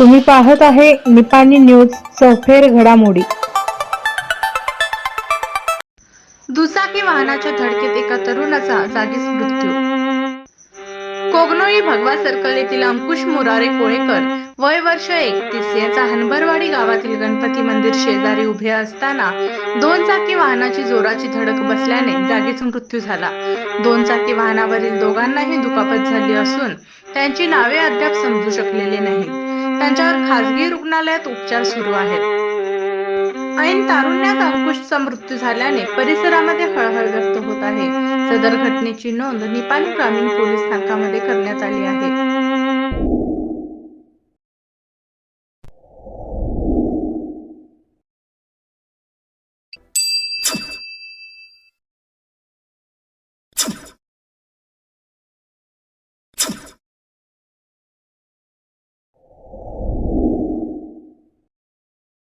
तुम्ही पाहत आहे निपाणी न्यूज चौफेर घडामोडी. दुचाकी वाहनाच्या धडकेत एका तरुणाचा जागीच मृत्यू. कोगनोळी भगवा सर्कल येथील अंकुश मुरारे कोळेकर वय वर्ष एकतीस याचा हनबरवाडी गावातील गणपती मंदिर शेजारी उभे असताना दोन चाकी वाहनाची जोराची धडक बसल्याने जागीच मृत्यू झाला. दोन चाकी वाहनावरील दोघांनाही दुखापत झाली असून त्यांची नावे अद्याप समजू शकलेली नाहीत. त्यांच्यावर खासगी रुग्णालयात उपचार सुरू आहेत. ऐन तारुण्यात अंकुशचा मृत्यू झाल्याने परिसरामध्ये हळहळ व्यक्त होत आहे. सदर घटनेची नोंद निपाणी ग्रामीण पोलीस स्थानकामध्ये करण्यात आली आहे.